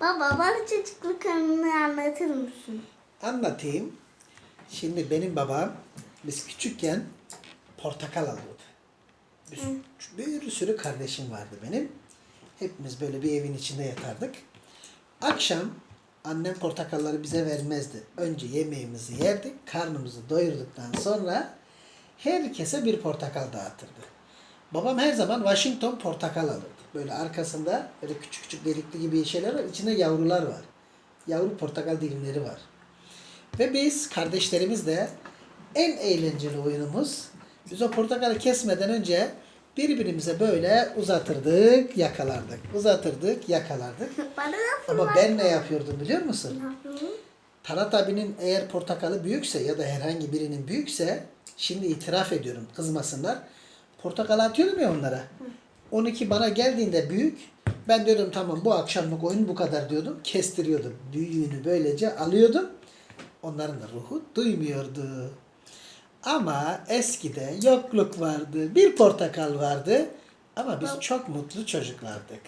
Baba bana çocukluk anını anlatır mısın? Anlatayım. Şimdi benim babam biz küçükken portakal alıyordu. Bir, bir sürü kardeşim vardı benim. Hepimiz böyle bir evin içinde yatardık. Akşam annem portakalları bize vermezdi. Önce yemeğimizi yerdik, karnımızı doyurduktan sonra herkese bir portakal dağıtırdı. Babam her zaman Washington portakal alırdı. Böyle arkasında böyle küçük küçük delikli gibi şeyler var. İçinde yavrular var. Yavru portakal dilimleri var. Ve biz kardeşlerimizle en eğlenceli oyunumuz biz o portakalı kesmeden önce birbirimize böyle uzatırdık, yakalardık. Uzatırdık, yakalardık. Ama ben ne yapıyordum biliyor musun? Talat abinin eğer portakalı büyükse ya da herhangi birinin büyükse şimdi itiraf ediyorum kızmasınlar. Portakal atıyordum ya onlara. 12 bana geldiğinde büyük. Ben diyordum tamam bu akşamlık oyun bu kadar diyordum. Kestiriyordum. Büyüğünü böylece alıyordum. Onların da ruhu duymuyordu. Ama eskide yokluk vardı. Bir portakal vardı. Ama biz çok mutlu çocuklardık.